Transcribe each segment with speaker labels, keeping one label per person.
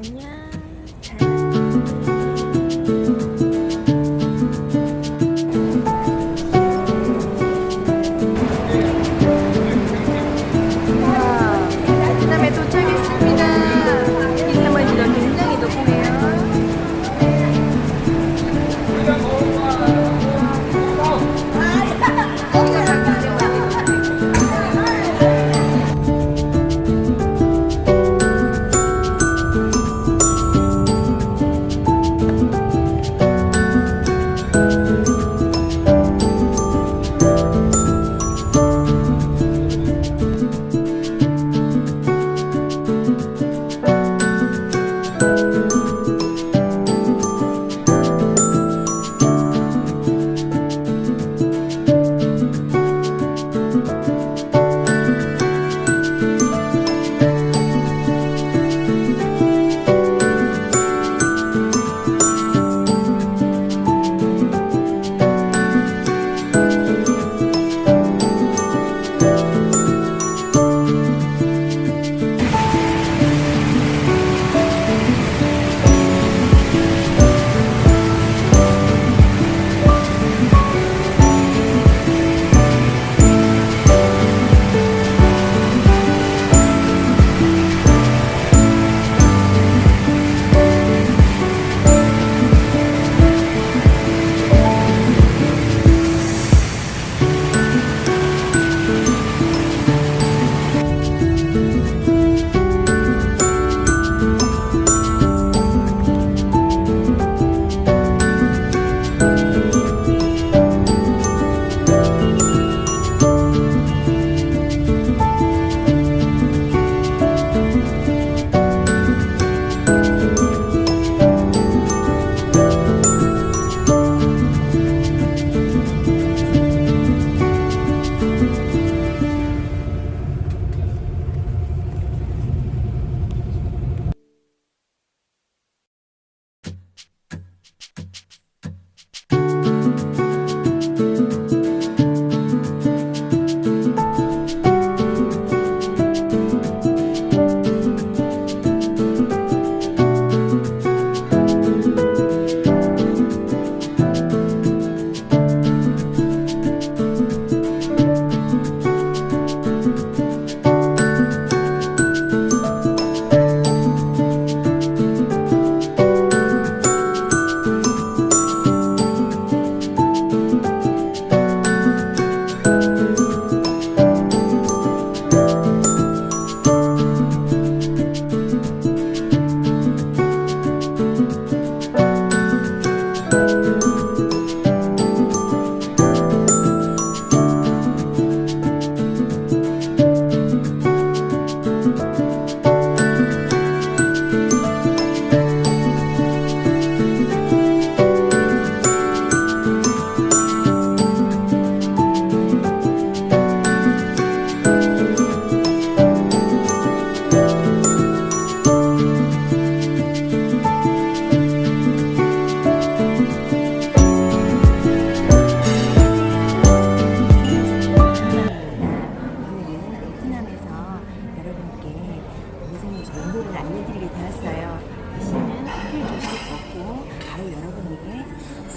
Speaker 1: 안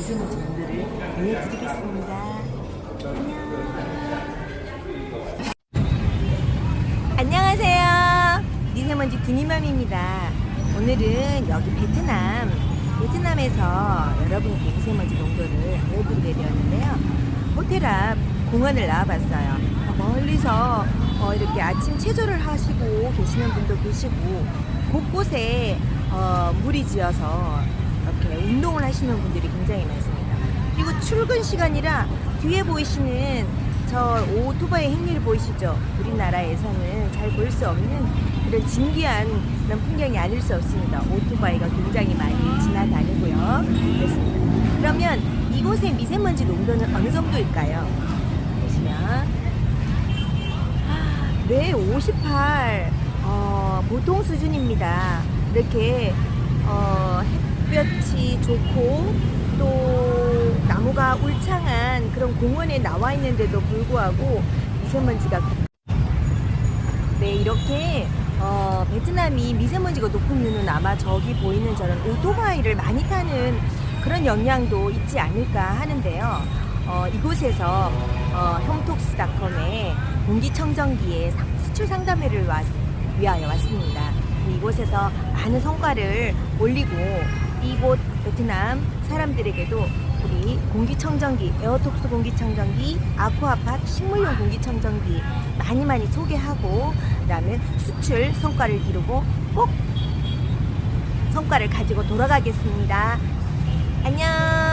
Speaker 1: 미세먼지 농도를 알려드리겠습니다. 안녕. 안녕하세요. 미세먼지 드니맘입니다. 오늘은 여기 베트남, 베트남에서 여러분께 미세먼지 농도를 알려드리게 되었는데요. 호텔 앞 공원을 나와봤어요. 멀리서 어, 이렇게 아침 체조를 하시고 계시는 분도 계시고 곳곳에 어, 물이 지어서 이렇게 운동을 하시는 분들이 굉장히 많습니다. 그리고 출근 시간이라 뒤에 보이시는 저 오토바이 행렬 보이시죠? 우리나라에서는 잘 볼 수 없는 그런 진기한 그런 풍경이 아닐 수 없습니다. 오토바이가 굉장히 많이 지나다니고요. 그렇습니다. 그러면 이곳의 미세먼지 농도는 어느 정도일까요? 보시면 네, 58 어, 보통 수준입니다. 이렇게 어, 햇볕이 좋고 또 나무가 울창한 그런 공원에 나와 있는데도 불구하고 미세먼지가 네 이렇게 어, 베트남이 미세먼지가 높은 이유는 아마 저기 보이는 저런 오토바이를 많이 타는 그런 영향도 있지 않을까 하는데요. 어, 이곳에서 어, 홈톡스닷컴에 공기청정기의 상- 수출 상담회를 왔- 위하여 왔습니다. 이곳에서 많은 성과를 올리고 이곳 베트남 사람들에게도 우리 공기청정기, 에어톡스 공기청정기, 아쿠아팟 식물용 공기청정기 많이 많이 소개하고 그다음에 수출 성과를 이루고 꼭 성과를 가지고 돌아가겠습니다. 안녕.